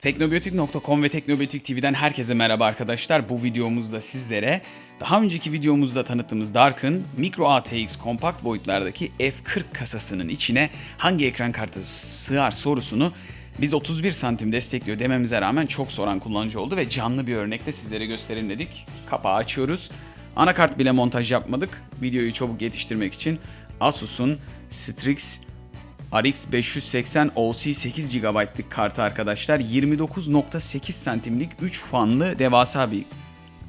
Teknobiyotik.com ve Teknobiyotik TV'den herkese merhaba arkadaşlar. Bu videomuzda sizlere daha önceki videomuzda tanıttığımız Dark'ın Micro ATX kompakt boyutlardaki F40 kasasının içine hangi ekran kartı sığar sorusunu biz 31 santim destekliyor dememize rağmen çok soran kullanıcı oldu ve canlı bir örnekle sizlere gösterelim dedik. Kapağı açıyoruz. Anakart bile montaj yapmadık. Videoyu çabuk yetiştirmek için Asus'un Strix RX 580 OC 8 GB'lık kartı arkadaşlar 29.8 santimlik 3 fanlı devasa bir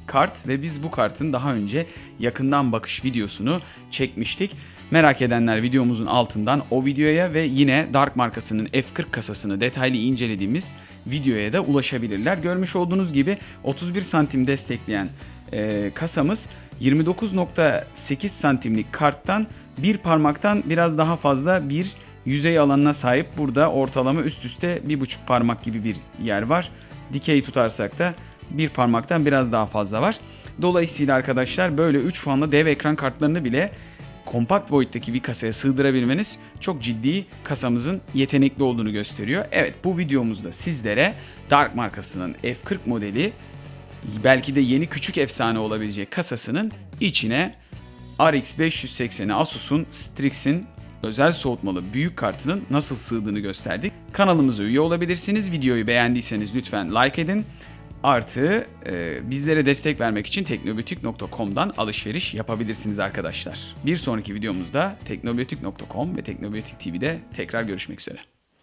kart ve biz bu kartın daha önce yakından bakış videosunu çekmiştik. Merak edenler videomuzun altından o videoya ve yine Dark markasının F40 kasasını detaylı incelediğimiz videoya da ulaşabilirler. Görmüş olduğunuz gibi 31 santim destekleyen e, kasamız 29.8 santimlik karttan bir parmaktan biraz daha fazla bir yüzey alanına sahip. Burada ortalama üst üste bir buçuk parmak gibi bir yer var. Dikey tutarsak da bir parmaktan biraz daha fazla var. Dolayısıyla arkadaşlar böyle 3 fanlı dev ekran kartlarını bile kompakt boyuttaki bir kasaya sığdırabilmeniz çok ciddi kasamızın yetenekli olduğunu gösteriyor. Evet bu videomuzda sizlere Dark markasının F40 modeli belki de yeni küçük efsane olabilecek kasasının içine RX 580'i Asus'un Strix'in özel soğutmalı büyük kartının nasıl sığdığını gösterdik. Kanalımıza üye olabilirsiniz. Videoyu beğendiyseniz lütfen like edin. Artı e, bizlere destek vermek için teknobiyotik.com'dan alışveriş yapabilirsiniz arkadaşlar. Bir sonraki videomuzda teknobiyotik.com ve Teknobiyotik TV'de tekrar görüşmek üzere.